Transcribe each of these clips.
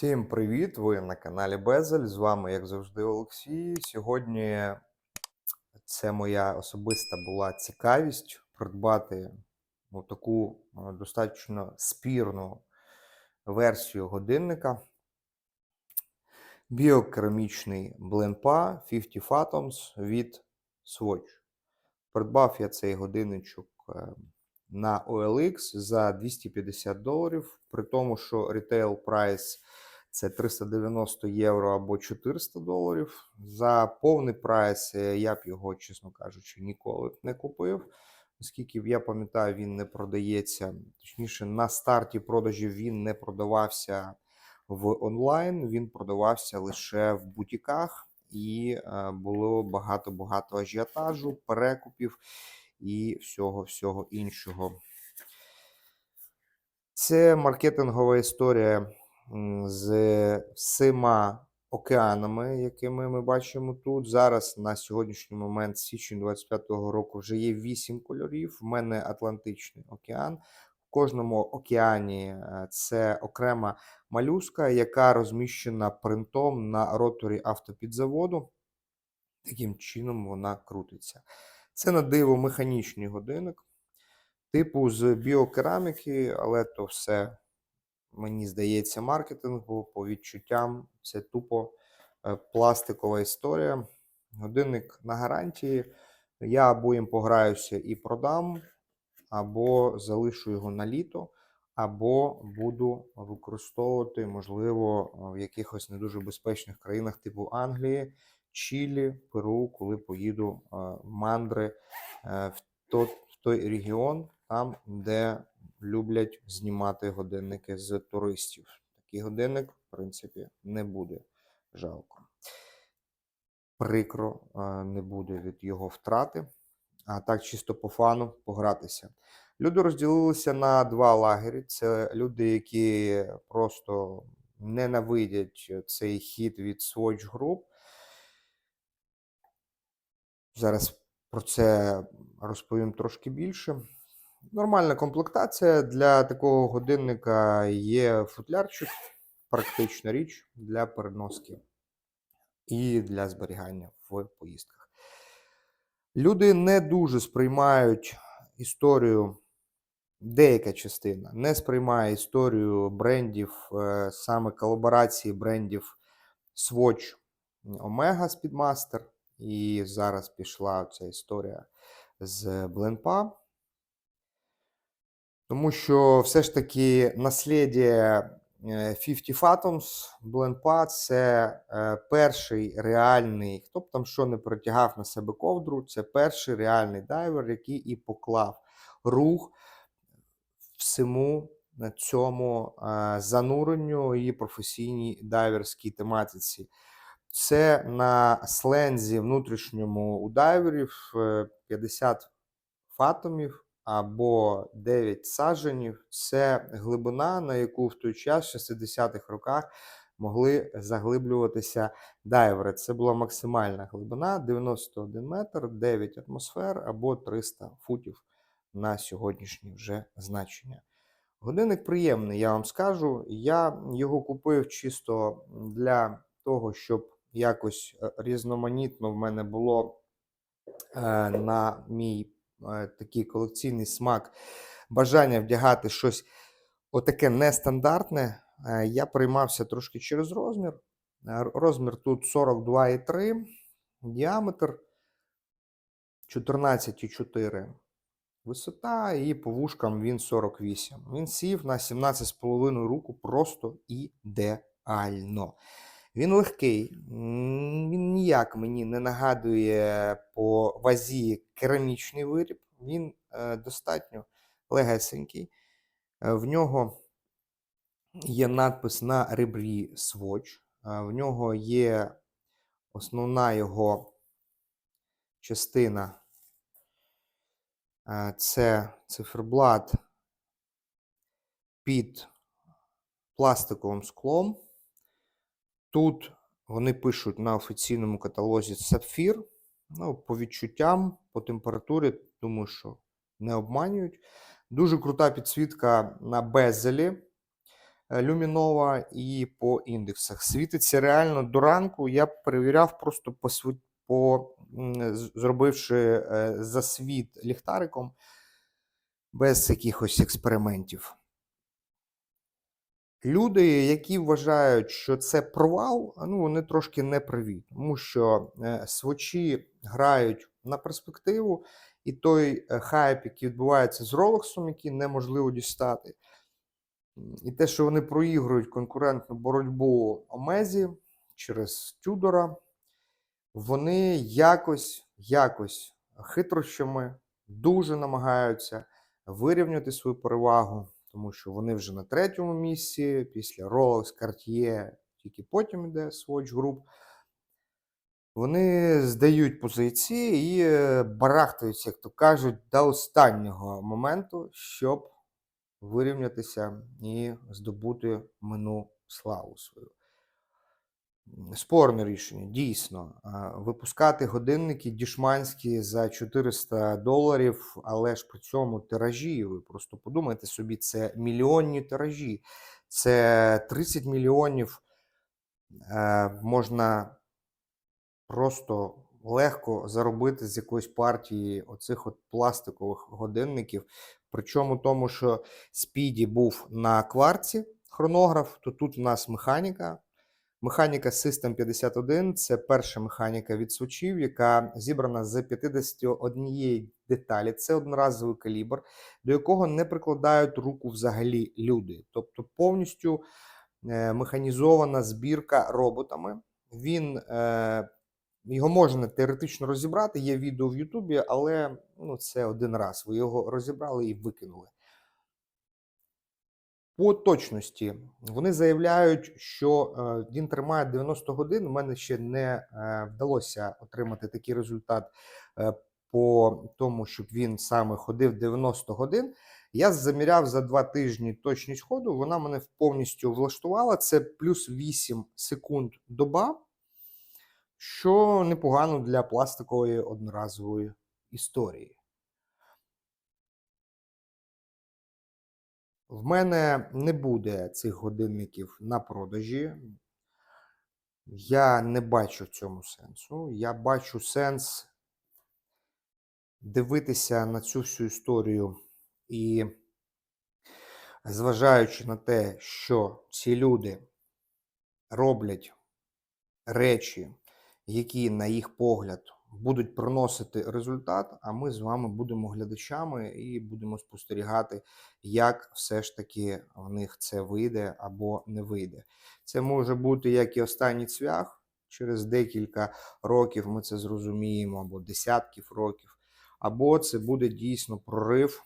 Всім привіт! Ви на каналі Безель. З вами, як завжди, Олексій. Сьогодні це моя особиста була цікавість придбати ну, таку е, достатньо спірну версію годинника. Біокерамічний Blenpa 50 Fathoms від Swatch. Придбав я цей годинничок е, на OLX за 250 доларів, при тому, що retail прайс це 390 євро або 400 доларів. За повний прайс е, я б його, чесно кажучи, ніколи не купив. Оскільки я пам'ятаю, він не продається. Точніше, на старті продажів він не продавався в онлайн, він продавався лише в бутіках, і е, було багато-багато ажіотажу, перекупів і всього-всього іншого. Це маркетингова історія з всіма океанами, якими ми бачимо тут. Зараз на сьогоднішній момент, січень 25-го року, вже є 8 кольорів. В мене Атлантичний океан. В кожному океані е, це окрема малюска, яка розміщена принтом на роторі автопідзаводу. Таким чином вона крутиться. Це на диво механічний годинник, типу з біокераміки, але то все, мені здається, маркетингу по відчуттям. Це тупо е, пластикова історія. Годинник на гарантії. Я або їм пограюся і продам, або залишу його на літо, або буду використовувати, можливо, в якихось не дуже безпечних країнах, типу Англії. Чилі, Перу, коли поїду е, мандри е, в той регіон, там, де люблять знімати годинники з туристів. Такий годинник, в принципі, не буде жалко. Прикро не буде від його втрати, а так чисто по фану погратися. Люди розділилися на два лагері. Це люди, які просто ненавидять цей хід від Swatch Group. Зараз про це розповім трошки більше. Нормальна комплектація для такого годинника є футлярчик, практична річ для переноски і для зберігання в поїздках. Люди не дуже сприймають історію, деяка частина не сприймає історію брендів, е, саме колаборації брендів Swatch Omega Speedmaster. І зараз пішла ця історія з Бленпа. Тому що все ж таки наслідя 50 Fathoms Бленпа це е, перший реальний, хто б там що не притягав на себе ковдру, це перший реальний дайвер, який і поклав рух всьому цьому е, зануренню і професійній дайверській тематиці. Це на слензі внутрішньому у дайверів е, 50 фатомів або 9 саджанів. Це глибина, на яку в той час, в 60-х роках, могли заглиблюватися дайвери. Це була максимальна глибина 91 метр, 9 атмосфер або 300 футів на сьогоднішнє вже значення. Годинник приємний, я вам скажу. Я його купив чисто для того, щоб якось е, різноманітно в мене було е, на мій такий колекційний смак бажання вдягати щось отаке нестандартне. Е, я приймався трошки через розмір. Е, Розмір тут 42,3, діаметр 14,4. Висота і по вушкам він 48. Він сів на 17,5 руку просто ідеально. Він легкий, він ніяк мені не нагадує по вазі керамічний виріб. Він е, достатньо легесенький. Е, В нього є надпис на ребрі Swatch. Е, В нього є основна його частина. Це циферблат під пластиковим склом. Тут вони пишуть на офіційному каталозі сапфір. Ну, по відчуттям, по температурі, думаю, що не обманюють. Дуже крута підсвітка на безелі. е, люмінова і по індексах. Світиться реально до ранку. Я перевіряв просто по, по зробивши е, засвіт ліхтариком без якихось експериментів. Люди, які вважають, що це провал, ну вони трошки не праві, тому що е, свочі грають на перспективу, і той е, хайп, який відбувається з Ролексом, який неможливо дістати, і те, що вони проігрують конкурентну боротьбу Омезі через Тюдора, вони якось, якось хитрощами дуже намагаються вирівняти свою перевагу, тому що вони вже на третьому місці, після Rolex, Cartier, тільки потім йде Swatch Group. Вони здають позиції і е, барахтаються, як то кажуть, до останнього моменту, щоб вирівнятися і здобути мину славу свою. Спорне рішення, дійсно. Випускати годинники дішманські за 400 доларів, але ж при цьому тиражі. Ви просто подумайте собі, це мільйонні тиражі. Це 30 мільйонів е, можна просто легко заробити з якоїсь партії оцих от пластикових годинників. Причому тому, що Спіді був на кварці хронограф, то тут в нас механіка. Механіка System 51 це перша механіка від свочів, яка зібрана з 51 деталі. Це одноразовий калібр, до якого не прикладають руку взагалі люди. Тобто повністю е, механізована збірка роботами. Він е, його можна теоретично розібрати. Є відео в Ютубі, але ну, це один раз. Ви його розібрали і викинули. По точності вони заявляють, що е, він тримає 90 годин. У мене ще не е, вдалося отримати такий результат е, по тому, щоб він саме ходив 90 годин. Я заміряв за два тижні точність ходу. Вона мене повністю влаштувала. Це плюс 8 секунд доба, що непогано для пластикової одноразової історії. В мене не буде цих годинників на продажі. Я не бачу цьому сенсу. Я бачу сенс дивитися на цю всю історію і, зважаючи на те, що ці люди роблять речі, які, на їх погляд, будуть приносити результат, а ми з вами будемо глядачами і будемо спостерігати, як все ж таки в них це вийде або не вийде. Це може бути як і останній цвях. Через декілька років ми це зрозуміємо, або десятків років, або це буде дійсно прорив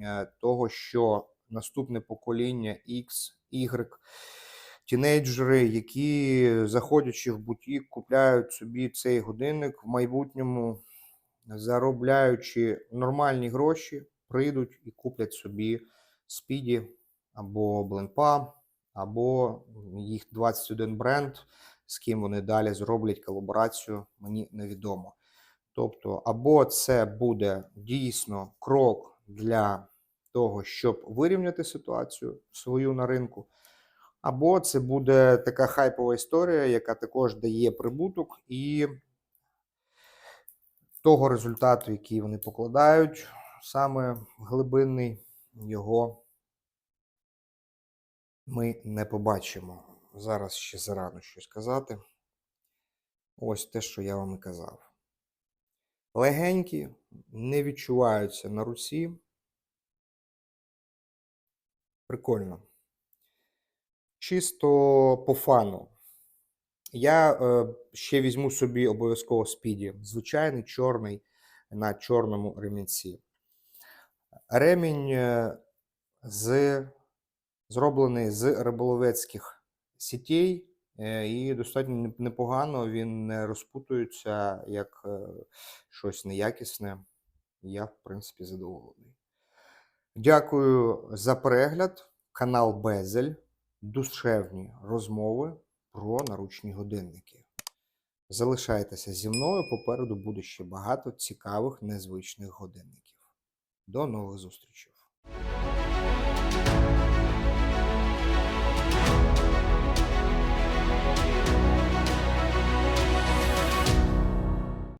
е, того, що наступне покоління X, Y, тінейджери, які, заходячи в бутік, купляють собі цей годинник в майбутньому, заробляючи нормальні гроші, прийдуть і куплять собі спіді або Бленпа, або їх 21 бренд, з ким вони далі зроблять колаборацію, мені невідомо. Тобто, або це буде дійсно крок для того, щоб вирівняти ситуацію свою на ринку, або це буде така хайпова історія, яка також дає прибуток і того результату, який вони покладають, саме глибинний його ми не побачимо. Зараз ще зарано щось казати. Ось те, що я вам і казав. Легенькі, не відчуваються на руці. Прикольно. Чисто по фану. Я е, ще візьму собі обов'язково спіді. Звичайний чорний на чорному ремінці. Ремінь е, з, зроблений з риболовецьких сітей, е, і достатньо непогано він не розпутується як е, щось неякісне. Я, в принципі, задоволений. Дякую за перегляд. Канал Безель душевні розмови про наручні годинники. Залишайтеся зі мною. Попереду буде ще багато цікавих незвичних годинників. До нових зустрічей!